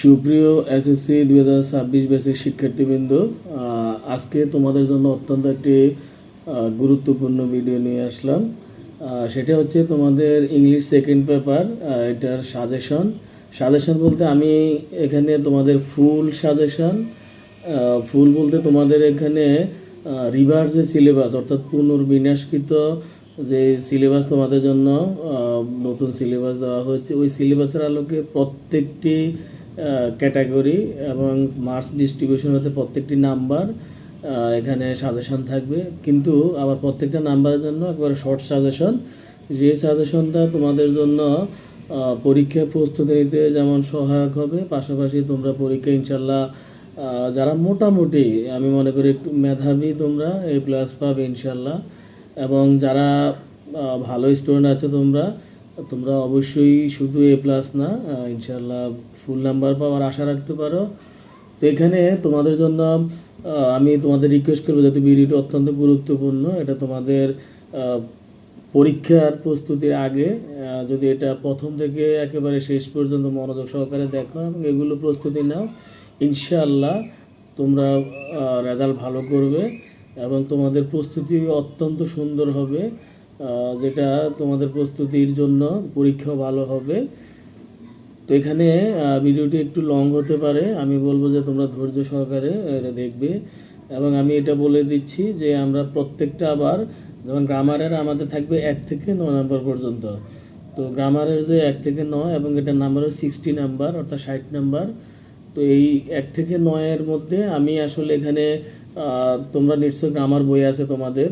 সুপ্রিয় এসএসসি দুই হাজার ছাব্বিশ বেসিক শিক্ষার্থীবৃন্দ আজকে তোমাদের জন্য অত্যন্ত একটি গুরুত্বপূর্ণ ভিডিও নিয়ে আসলাম। সেটা হচ্ছে তোমাদের ইংলিশ সেকেন্ড পেপার এটার সাজেশন সাজেশন বলতে আমি এখানে তোমাদের ফুল সাজেশন ফুল বলতে তোমাদের এখানে রিভার্স যে সিলেবাস অর্থাৎ পুনর্বিন্যাসকৃত যে সিলেবাস তোমাদের জন্য নতুন সিলেবাস দেওয়া হয়েছে, ওই সিলেবাসের আলোকে প্রত্যেকটি ক্যাটাগরি এবং মার্কস ডিস্ট্রিবিউশন হতে প্রত্যেকটি নাম্বার এখানে সাজেশন থাকবে। কিন্তু আবার প্রত্যেকটা নাম্বারের জন্য একবারে শর্ট সাজেশন যে সাজেশনটা তোমাদের জন্য পরীক্ষা প্রস্তুতি নিতে যেমন সহায়ক হবে, পাশাপাশি তোমরা পরীক্ষা ইনশাল্লাহ যারা মোটামুটি, আমি মনে করি একটু মেধাবী তোমরা এ প্লাস পাবে ইনশাল্লাহ এবং যারা ভালো স্টুডেন্ট আছো তোমরা তোমরা অবশ্যই শুধু এ প্লাস না ইনশাল্লাহ ফুল নাম্বার পাওয়ার আশা রাখতে পারো। তো এখানে তোমাদের জন্য আমি তোমাদের রিকোয়েস্ট করব যাতে ভিডিওটি অত্যন্ত গুরুত্বপূর্ণ। এটা তোমাদের পরীক্ষার প্রস্তুতির আগে যদি এটা প্রথম থেকে একেবারে শেষ পর্যন্ত মনোযোগ সহকারে দেখো এবং এগুলো প্রস্তুতি নাও, ইনশাআল্লাহ তোমরা রেজাল্ট ভালো করবে এবং তোমাদের প্রস্তুতি অত্যন্ত সুন্দর হবে। যেটা তোমাদের প্রস্তুতির জন্য পরীক্ষা ভালো হবে। তো এখানে ভিডিওটি একটু লং হতে পারে। আমি বলব যে তোমরা ধৈর্য সহকারে এটা দেখবে। এবং আমি এটা বলে দিচ্ছি যে আমরা প্রত্যেকটা আবার, যেমন গ্রামারের আমাদের থাকবে এক থেকে নয় নাম্বার পর্যন্ত। তো গ্রামারের যে এক থেকে নয় এবং এটার নাম্বার সিক্সটি নাম্বার অর্থাৎ ষাট নাম্বার তো এই এক থেকে নয়ের মধ্যে আমি আসলে এখানে তোমরা নিশ্চয় গ্রামার বই আছে তোমাদের।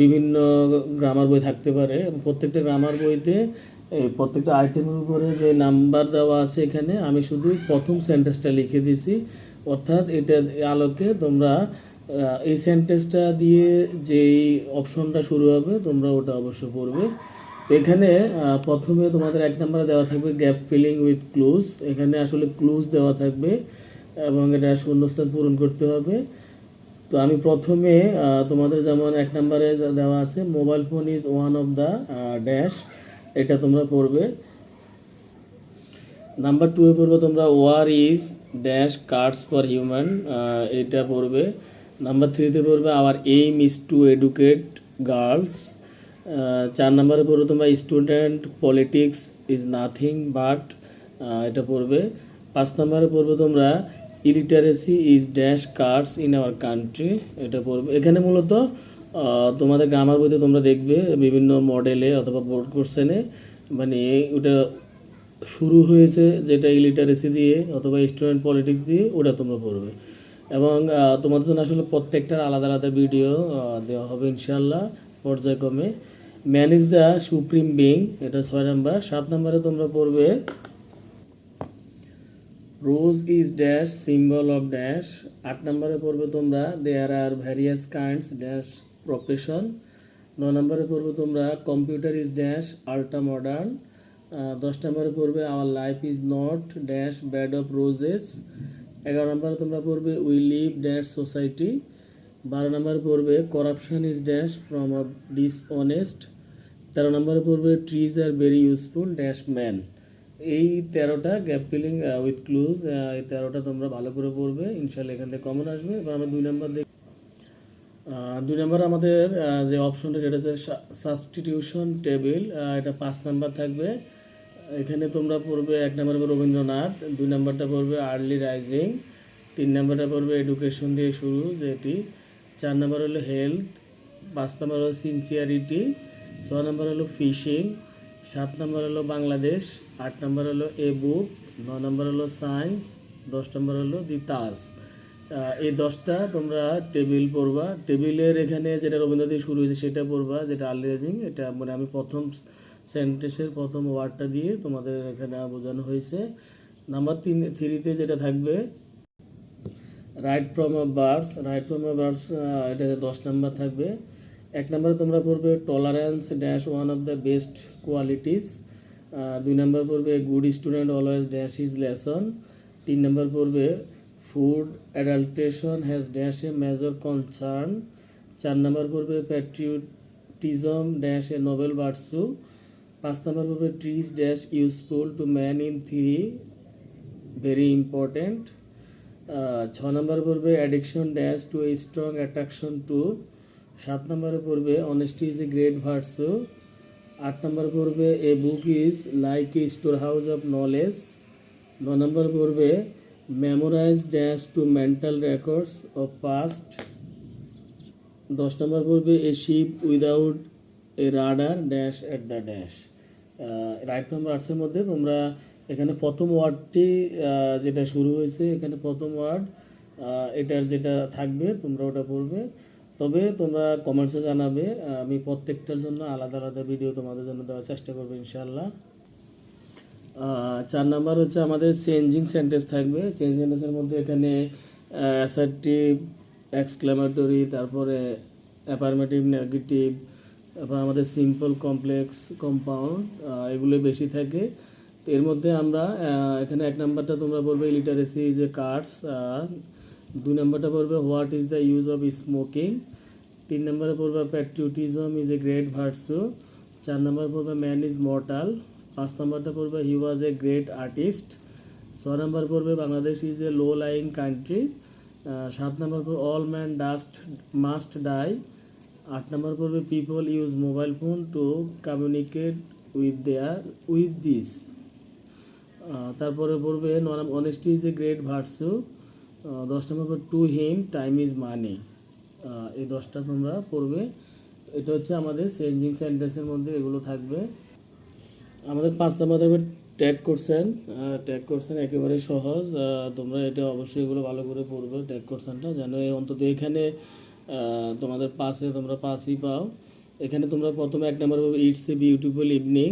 বিভিন্ন গ্রামার বই থাকতে পারে। প্রত্যেকটা গ্রামার বইতে, এই প্রত্যেকটা আইটেমের উপরে যে নাম্বার দেওয়া আছে এখানে, আমি শুধু প্রথম সেন্টেন্সটা লিখে দিছি অর্থাৎ এটার আলোকে তোমরা এই সেন্টেন্সটা দিয়ে যেই অপশনটা শুরু হবে, তোমরা ওটা অবশ্য পড়বে। এখানে প্রথমে তোমাদের এক নম্বরে দেওয়া থাকবে গ্যাপ ফিলিং উইথ ক্লুজ এখানে আসলে ক্লুজ দেওয়া থাকবে এবং এটা শূন্যস্থান পূরণ করতে হবে। তো আমি প্রথমে তোমাদের যেমন এক নম্বরে দেওয়া আছে mobile phone is one of the dash এটা তোমরা পড়বে। নাম্বার টু এ পড়বে তোমরা war is dash curse for human এটা পড়বে। নাম্বার থ্রিতে পড়বে our aim is to educate girls চার নম্বরে পড়বে তোমরা student politics is nothing but এটা পড়বে। পাঁচ নম্বরে পড়বে তোমরা illiteracy is dash curse in our country এটা পড়বে। এখানে মূলত তোমাদের গ্রামার বইতে তোমরা দেখবে বিভিন্ন মডেলে অথবা বোর্ড কোশ্চেনে মানে ওটা শুরু হয়েছে যেটা ইলিটারেসি দিয়ে অথবা স্টুডেন্ট পলিটিক্স দিয়ে, ওটা তোমরা পড়বে। এবং তোমাদের জন্য আসলে প্রত্যেকটার আলাদা আলাদা ভিডিও দেওয়া হবে ইনশাল্লাহ পর্যায়ক্রমে। ম্যানেজ দ্য সুপ্রিম বিং এটা ছয় নাম্বার। সাত নম্বরে তোমরা পড়বে rose is dash symbol of dash আট নম্বরে পড়বে তোমরা there are various kinds dash profession ন নম্বরে পড়বে তোমরা computer is dash ultra modern দশ নম্বরে পড়বে our life is not dash bed of roses এগারো নম্বরে তোমরা পড়বে উই লিভ ড্যাশ সোসাইটি বারো নম্বরে পড়বে corruption is dash from a dishonest তেরো নম্বরে পড়বে trees are very useful dash man এই তেরোটা গ্যাপ ফিলিং উইথ ক্লুজ এই তেরোটা তোমরা ভালো করে পড়বে ইনশাল্লাহ এখান থেকে কমন আসবে। এবার আমরা দুই নম্বর দেখ। দুই নম্বর আমাদের যে অপশনটা যেটা হচ্ছে সাবস্টিটিউশন টেবিল এটা পাঁচ নাম্বার থাকবে। এখানে তোমরা পড়বে এক নম্বরে রবীন্দ্রনাথ, দুই নম্বরটা পড়বে আর্লি রাইজিং তিন নম্বরটা পড়বে এডুকেশন দিয়ে শুরু যেটি। চার নম্বর হলো হেলথ পাঁচ নম্বর হলো সিনসিয়ারিটি ছ নম্বর হলো ফিশিং সাত নম্বর হলো বাংলাদেশ আট নম্বর হলো এ বুক নয় নম্বর হলো সায়েন্স দশ নম্বর হলো দি আহ, এই দশটা তোমরা টেবিল পড়বা। টেবিলের এখানে যেটা রবীন্দ্র দিয়ে শুরু হয়েছে সেটা পড়বা যেটা আর্লি রাইজিং এটা মানে আমি প্রথম সেন্টেন্সের প্রথম ওয়ার্ডটা দিয়ে তোমাদের এখানে বোঝানো হয়েছে। নাম্বার তিন থ্রিতে যেটা থাকবে right from a birds right from a birds এটাতে দশ নাম্বার থাকবে। এক নম্বরে তোমরা পড়বে tolerance dash one of the best qualities দুই নম্বর পড়বে good student always dash is lesson তিন নম্বর পড়বে food adulteration has dash a major concern চার নম্বর পড়বে প্যাট্রিয়টিজম ড্যাশ এ নোবেল বার্সু পাঁচ নম্বর পড়বে trees dash useful to man in three very important ছ নম্বরে পড়বে addiction dash to a strong attraction to সাত নম্বরে পড়বে honesty is a great virtue আট নম্বর পড়বে a book is like a store house of knowledge ন নম্বর পড়বে memorise dash to mental records of past দশ নম্বর পড়বে a ship without a rudder dash at the dash right number আর্টসের মধ্যে তোমরা এখানে প্রথম ওয়ার্ডটি যেটা শুরু হয়েছে, এখানে প্রথম ওয়ার্ড এটার যেটা থাকবে, তোমরা ওটা পড়বে। তবে তোমরা কমেন্টসে জানাবে আমি প্রত্যেকটার জন্য আলাদা আলাদা ভিডিও তোমাদের জন্য দেওয়ার চেষ্টা করব ইনশাল্লাহ চার নাম্বার হচ্ছে আমাদের চেঞ্জিং সেন্টেন্স থাকবে। চেঞ্জ সেন্টেন্সের মধ্যে এখানে অ্যাসার্টিভ এক্সক্লেমেটরি তারপরে অ্যাফার্মেটিভ নেগেটিভ তারপর আমাদের সিম্পল কমপ্লেক্স কম্পাউন্ড এগুলো বেশি থাকে। তো এর মধ্যে আমরা এখানে এক নাম্বারটা তোমরা বলবে লিটারেসি ইজ এ কার্ডস দুই নাম্বারটা পড়বে what is the use of smoking তিন নম্বরে পড়বে patriotism is a great virtue চার নম্বর পড়বে ম্যান ইজ মর্টাল পাঁচ নম্বরটা পড়বে হি ওয়াজ এ গ্রেট আর্টিস্ট ছ নম্বর পড়বে, Bangladesh is a low lying country সাত নম্বর পড়বে all man dust must die আট নম্বর পড়বে people use mobile phone to communicate with their with this তারপরে পড়বে honesty is a great virtue দশ নম্বর পর to him time is money এই দশটা তোমরা পড়বে। এটা হচ্ছে আমাদের চেঞ্জিং সেন্টেন্সের মধ্যে এগুলো থাকবে। আমাদের পাঁচ নম্বর থাকবে ট্যাগ করছেন ট্যাগ করছেন একেবারে সহজ। তোমরা এটা অবশ্যই এগুলো ভালো করে পড়বে ট্যাগ করছেনটা যেন এই অন্তত এখানে তোমাদের পাশে তোমরা পাসই পাও। এখানে তোমরা প্রথমে এক নম্বর পাবে ইটস এ বিউটিফুল ইভিনিং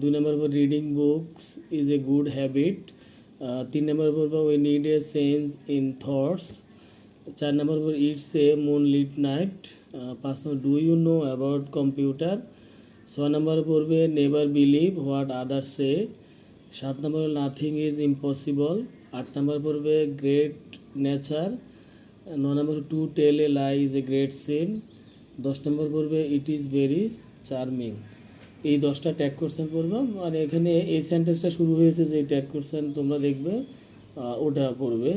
দুই নম্বর পাবে reading books is a good habit তিন নম্বর পড়বে we need a change in thoughts চার নম্বর পর it's a moon Litt night পাঁচ নম্বর do you know about computer ছয় নম্বর পড়বে never believe what other say সাত নম্বর নাথিং ইজ ইম্পসিবল আট নম্বর পড়বে গ্রেট নেচার ন নম্বর to tell a lie is a great sin দশ নম্বর পড়বে ইট ইজ ভেরি চার্মিং এই দশটা ট্যাগ কোশ্চেন পড়বে মানে এখানে এই সেন্টেন্সটা শুরু হয়েছে যে ট্যাগ কোশ্চেন তোমরা দেখবে ওটা পড়বে।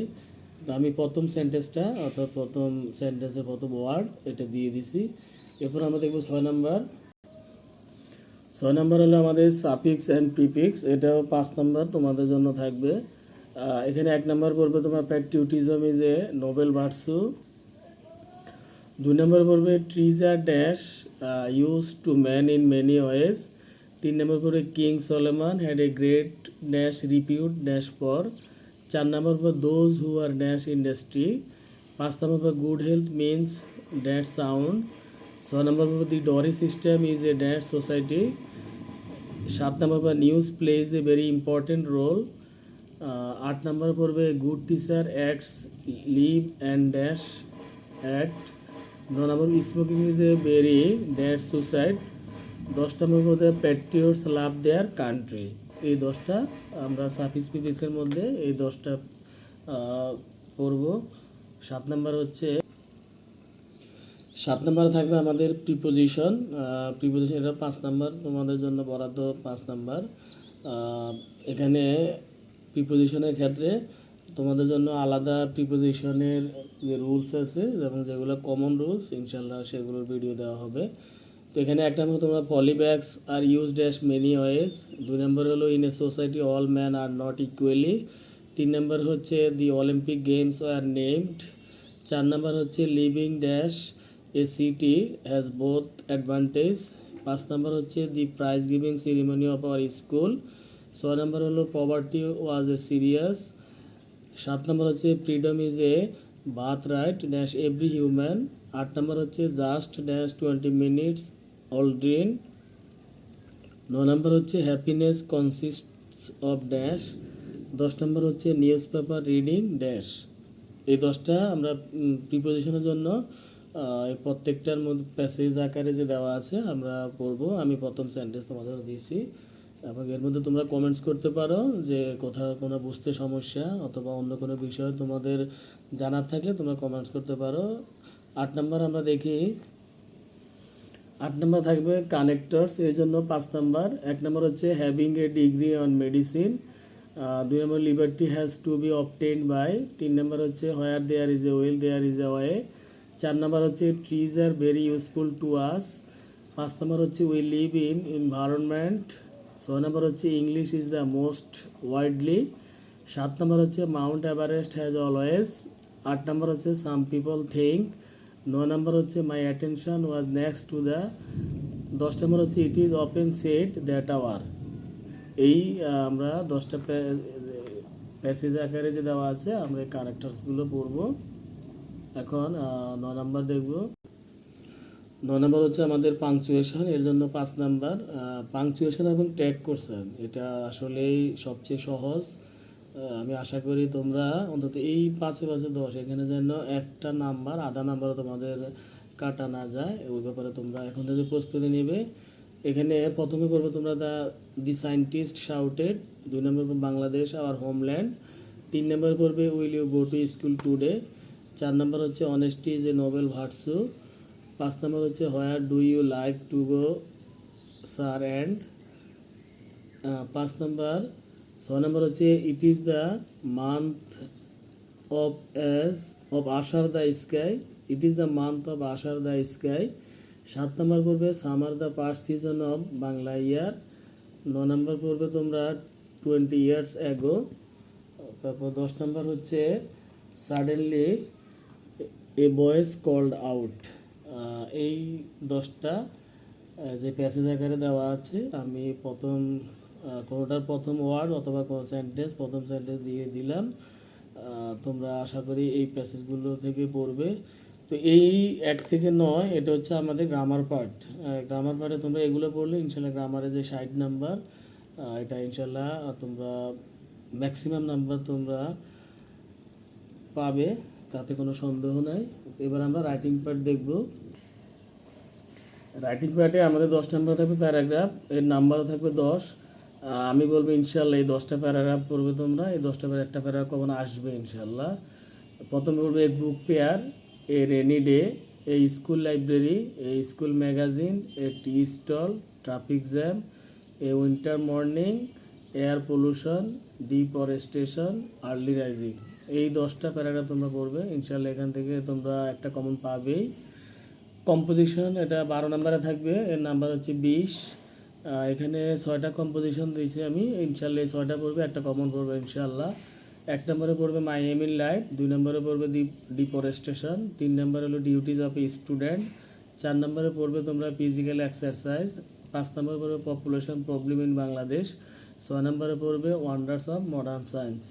আমি প্রথম সেন্টেন্সটা অর্থাৎ প্রথম সেন্টেন্সের প্রথম ওয়ার্ড এটা দিয়ে দিছি। এরপর আমরা দেখব ছয় নাম্বার। ছয় নাম্বার হলো আমাদের সাফিক্স অ্যান্ড প্রিফিক্স এটাও পাঁচ নাম্বার তোমাদের জন্য থাকবে। এখানে এক নাম্বার পড়বে তোমার patriotism is a noble virtue দুই নম্বর পড়বে trees are dash use to man in many ways তিন নম্বর পড়বে king Solomon had a great dash repute dash for চার নম্বর পর those who are dash industry পাঁচ নম্বর পর good health means dash sound ছ নম্বর পর the dowry system is a dash society সাত নম্বর পর news plays a very important role আট নম্বর পড়বে good teacher acts live and dash act ন নম্বর smoking is a very dad suicide দশটা নম্বর পড়বে প্যাট্রিয়টস লাভ দেয়ার কান্ট্রি এই দশটা আমরা সাফিস পিপিক্সের মধ্যে এই দশটা পড়ব। সাত নম্বর হচ্ছে, সাত নম্বরে থাকবে আমাদের প্রিপোজিশন প্রিপোজিশন এটা পাঁচ নাম্বার, তোমাদের জন্য বরাদ্দ পাঁচ নাম্বার। এখানে প্রিপোজিশনের ক্ষেত্রে তোমাদের জন্য আলাদা প্রিপোজিশনের যে রুলস আছে এবং যেগুলো কমন রুলস ইনশাল্লাহ সেগুলোর ভিডিও দেওয়া হবে। তো এখানে এক নম্বর তোমরা polybags are use dash many ways দুই নম্বর হলো in a society all man are not equally তিন নম্বর হচ্ছে the Olympic games are named চার নাম্বার হচ্ছে living dash a city has both advantage পাঁচ নাম্বার হচ্ছে the prize giving ceremony of our school ছয় নাম্বার হলো পভার্টি ওয়াজ এ সিরিয়াস সাত নম্বর হচ্ছে freedom is a birthright dash every human আট নম্বর হচ্ছে just dash twenty minutes all drink ন নম্বর হচ্ছে হ্যাপিনেস কনসিস্টস অফ ড্যাশ দশ নম্বর হচ্ছে নিউজ পেপার রিডিং ড্যাশ এই দশটা আমরা প্রিপোজিশনের জন্য প্রত্যেকটার মধ্যে প্যাসেজ আকারে যে দেওয়া আছে, আমরা পড়ব। আমি প্রথম সেন্টেন্স তোমাদের দিয়েছি। এবং এর মধ্যে তোমরা কমেন্টস করতে পারো যে কোথাও কোনো বুঝতে সমস্যা অথবা অন্য কোনো বিষয় তোমাদের জানার থাকলে তোমরা কমেন্টস করতে পারো। আট নম্বর আমরা দেখি। আট নম্বর থাকবে কানেক্টরস এই জন্য পাঁচ নাম্বার এক নম্বর হচ্ছে having a degree on medicine দুই নম্বর liberty has to be obtain by তিন নম্বর হচ্ছে where there is a well there is a way চার নম্বর হচ্ছে trees are very useful to us পাঁচ নম্বর হচ্ছে উই লিভ ইন এনভায়রনমেন্ট ছয় নম্বর হচ্ছে English is the most widely সাত নম্বর হচ্ছে মাউন্ট এভারেস্ট হ্যাজ অলওয়েজ আট নম্বর হচ্ছে সাম পিপল থিঙ্ক নয় নম্বর হচ্ছে my attention was next to the দশ নম্বর হচ্ছে it is open set that our এই আমরা দশটা প্যাসেজ আকারে যে দেওয়া আছে আমরা এই কারেক্টার্সগুলো পড়ব। এখন আহ, ন নাম্বার দেখব। ন নম্বর হচ্ছে আমাদের পাংচুয়েশন এর জন্য পাঁচ নাম্বার পাংচুয়েশন এবং ট্যাগ করছেন এটা আসলেই সবচেয়ে সহজ। আমি আশা করি তোমরা অন্তত এই পাঁচে পাঁচে দশ, এখানে যেন একটা নাম্বার, আধা নাম্বারও তোমাদের কাটা না যায়, ওই ব্যাপারে তোমরা এখন থেকে প্রস্তুতি নেবে। এখানে প্রথমে করবে তোমরা দ্য দি সায়েন্টিস্ট শাউটেড দুই নম্বর বাংলাদেশ আওয়ার হোমল্যান্ড তিন নম্বর পড়বে will you go to school today চার নম্বর হচ্ছে honesty is a noble virtue পাঁচ নম্বর হচ্ছে where do you like to go sir and পাঁচ নম্বর, ছয় নম্বর হচ্ছে it is the month of S of আশার the sky it is the month of আশার দ্য স্কাই সাত নম্বর পড়বে summer the part season of Bangla year ন নম্বর পড়বে তোমরা টোয়েন্টি ইয়ার্স অ্যাগো তারপর দশ নম্বর হচ্ছে suddenly a boys called out এই দশটা যে প্যাসেজ আকারে দেওয়া আছে, আমি প্রথম কোনোটার প্রথম ওয়ার্ড অথবা কোনো সেন্টেন্স প্রথম সেন্টেন্স দিয়ে দিলাম। তোমরা আশা করি এই প্যাসেজগুলো থেকে পড়বে। তো এই এক থেকে নয়, এটা হচ্ছে আমাদের গ্রামার পার্ট গ্রামার পার্টে তোমরা এগুলো পড়লে ইনশাল্লাহ গ্রামারে যে ষাট নাম্বার এটা ইনশাল্লাহ তোমরা ম্যাক্সিমাম নাম্বার তোমরা পাবে। তাতে কোনো সন্দেহ নাই। এবার আমরা রাইটিং পার্ট দেখব। রাইটিং পার্টে আমাদের দশ নম্বর থাকবে প্যারাগ্রাফ এর নাম্বারও থাকবে দশ। আমি বলব ইনশাল্লাহ এই দশটা প্যারাগ্রাফ পড়বে তোমরা, এই দশটা প্যারা একটা প্যারাগ্রাফ কখন আসবে ইনশাল্লাহ প্রথমে বলবে a book fair a rainy day a school library a school magazine a tea stall traffic jam a winter morning air pollution deforestation early rising এই দশটা প্যারাগ্রাফ তোমরা পড়বে ইনশাল্লাহ এখান থেকে তোমরা একটা কমন পাবেই। কম্পোজিশন এটা বারো নাম্বারে থাকবে, এর নাম্বার হচ্ছে বিশ। এখানে ছয়টা কম্পোজিশন দিয়েছি আমি ইনশাল্লাহ এই ছয়টা পড়বে, একটা কমন পড়বে ইনশাল্লাহ এক নম্বরে পড়বে মাই এম ইন লাইফ, দুই নম্বরে পড়বে ডিফরেস্টেশন, তিন নম্বরে হলো ডিউটিজ অফ স্টুডেন্ট চার নম্বরে পড়বে তোমরা ফিজিক্যাল এক্সারসাইজ পাঁচ নম্বরে পড়বে পপুলেশন প্রবলেম ইন বাংলাদেশ ছয় নম্বরে পড়বে ওয়ান্ডার্স অফ মডার্ন সায়েন্স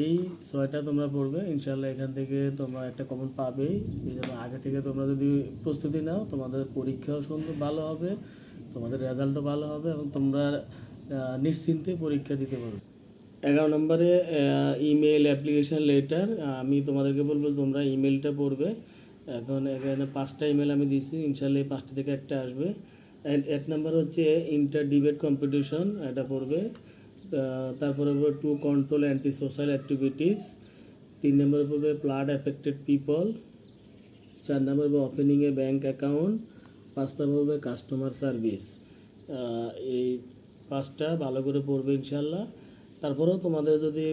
এই ছয়টা তোমরা পড়বে ইনশাল্লাহ এখান থেকে তোমরা একটা কমন পাবেই এই জন্য আগে থেকে তোমরা যদি প্রস্তুতি নাও, তোমাদের পরীক্ষাও সুন্দর ভালো হবে, তোমাদের রেজাল্টও ভালো হবে এবং তোমরা নিশ্চিন্তে পরীক্ষা দিতে পারবে। এগারো নম্বরে ইমেল অ্যাপ্লিকেশন লেটার আমি তোমাদেরকে বলব তোমরা ইমেলটা পড়বে। এখন এখানে পাঁচটা ইমেল আমি দিয়েছি ইনশাল্লাহ এই পাঁচটা থেকে একটা আসবে। এক নম্বর হচ্ছে ইন্টার ডিবেট কম্পিটিশন এটা পড়বে। তারপরে to control anti social activities তিন নম্বরে পড়বে প্লাড অ্যাফেক্টেড পিপল চার নম্বর হবে ওপেনিং এ ব্যাঙ্ক অ্যাকাউন্ট পাঁচ নম্বর হবে কাস্টমার সার্ভিস এই পাঁচটা ভালো করে পড়বে ইনশাল্লাহ তারপরেও তোমাদের যদি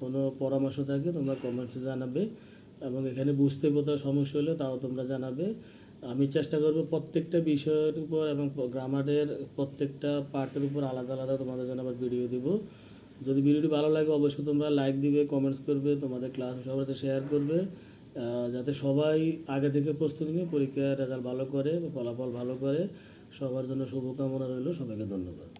কোনো পরামর্শ থাকে তোমরা কমেন্টসে জানাবে এবং এখানে বুঝতে কোথাও সমস্যা হলে তাও তোমরা জানাবে। আমি চেষ্টা করব প্রত্যেকটা বিষয়ের উপর এবং গ্রামারের প্রত্যেকটা পার্টের উপর আলাদা আলাদা তোমাদের জন্য আবার ভিডিও দিব। যদি ভিডিওটি ভালো লাগে অবশ্যই তোমরা লাইক দিবে কমেন্টস করবে, তোমাদের ক্লাস সবার সাথে শেয়ার করবে যাতে সবাই আগে থেকে প্রস্তুতি নিয়ে পরীক্ষার রেজাল্ট ভালো করে, ফলাফল ভালো করে, সবার জন্য শুভকামনা রইল, সবাইকে ধন্যবাদ।